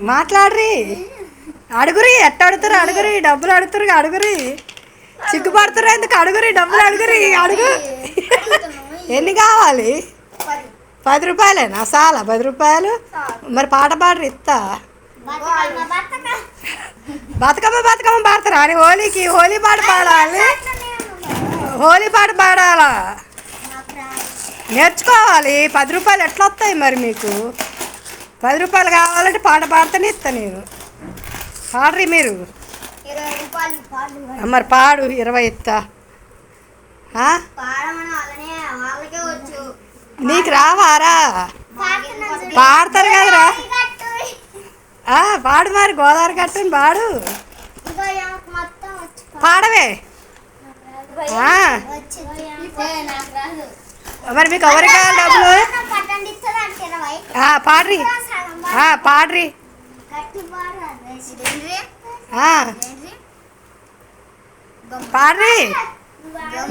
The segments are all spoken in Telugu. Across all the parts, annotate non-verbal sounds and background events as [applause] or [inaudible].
మాట్లాడరి. అడుగురి ఎట్ట అడుగుతారు అడుగురి డబ్బులు అడుగుతారు అడుగురి. సిగ్గుపడుతారు ఎందుకు? అడుగురి డబ్బులు అడుగురి అడుగు. ఎన్ని కావాలి? పది. రూపాయలేనా? చాలా పది రూపాయలు? మరి పాట పాడరు ఇస్తా బతుకమ్మ బతుకమ్మ. పాడతారా? అని హోలీకి హోలీ పాట పాడాలి. హోలీ పాట పాడాలా? నేర్చుకోవాలి. పది రూపాయలు ఎట్లా వస్తాయి మరి మీకు? పది రూపాయలు కావాలంటే పాట పాడితేనే ఇస్తా నేను. పాడరి మీరు. మరి. పాడు ఇరవై ఇస్తా. నీకు రావారా పాడతారు కదరా పాడు మరి గోదావరి కట్టని పాడు. పాడవే. మరి మీకు ఎవరికి కావాలి డబ్బులు? పాడ్రి. పాడ్రి. పాడ్రి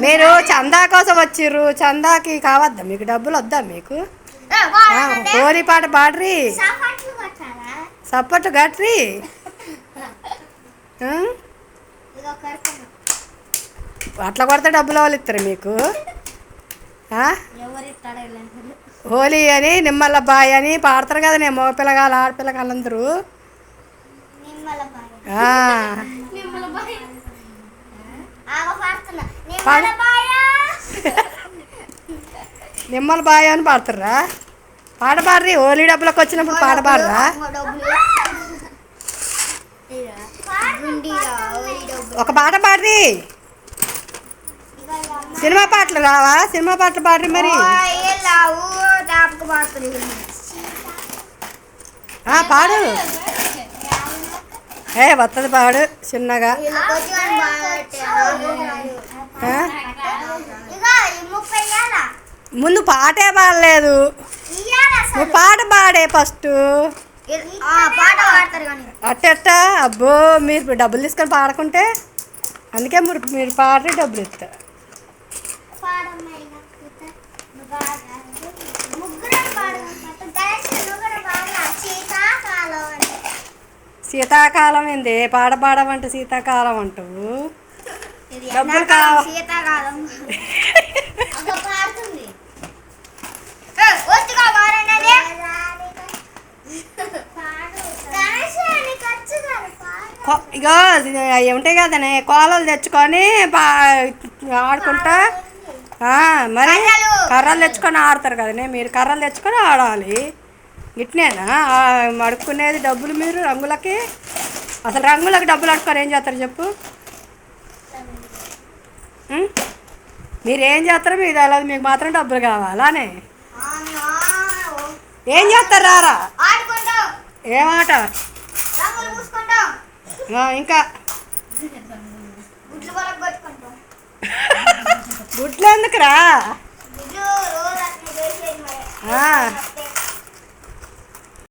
మీరు చందా కోసం వచ్చిర్రు. చందాకి కావద్దా? మీకు డబ్బులు వద్దా మీకు? కోరి పాట పాడ్రి. సాపాట్లు కొట్టాలా సప్పట్టు గట్రి అట్లా కొడితే డబ్బులు వాళ్ళు ఇస్తారు మీకు? హోలీ అని నిమ్మల బాయ్ అని పాడతారు కదా నేను మగ పిల్లగాలు ఆడపిల్లగాళ్ళు అందరూ నిమ్మల బాయ్. ఆ. నిమ్మల బాయ్. ఆగ పాడుతున్నా. పాడు. నిమ్మల బాయ? నిమ్మల బాయ్ అని పాడతారా? పాట పాడరి హోలీ డబ్బులకు వచ్చినప్పుడు పాట పాడరా? ఒక పాట పాడరి. సినిమా పాటలు రావా? సినిమా పాటలు పాడరి మరి. పాడు. ఏ వత్తది పాడు చిన్నగా? ముందు పాటే పాడలేదు. నువ్వు పాట పాడే ఫస్ట్. అట్టెట్ట? అబ్బో మీరు డబ్బులు తీసుకొని పాడకుంటే అందుకే మీరు మీరు పాడి డబ్బులు ఇస్తా ముగ్గురం పాడు గణేష్ నువ్వు కూడా పాడలా శీతాకాలం అంటే ఏంది? పాట పాడమంటే శీతాకాలం ఇది డబ్బులు ఎండాకాలం, కావా- శీతాకాలం [laughs] అగో పాడుతుంది. ఒత్తుగా పాడనది గణేష్ నీకు వచ్చు కదా పాడు. కొ- ఇగో అవి ఉంటాయి కదనే కోలలు తెచ్చుకొని ఆడుకుంటా. మరి కర్రలు. తెచ్చుకొని ఆడతారు కదనే మీరు కర్రలు తెచ్చుకొని ఆడాలి. ఇట్నేనా? అడుక్కునేది డబ్బులు మీరు రంగులకి? అసలు రంగులకు డబ్బులు అడుక్కొని ఏం చేస్తారు చెప్పు? మీరు ఏం చేస్తారో? మీకు తెలియదు మీకు మాత్రం డబ్బులు కావాలానే? ఏం చేస్తారు రారా? ఏమాట? ఇంకా? [laughs] ಬಂದಕ್ರಾ ಹಾಂ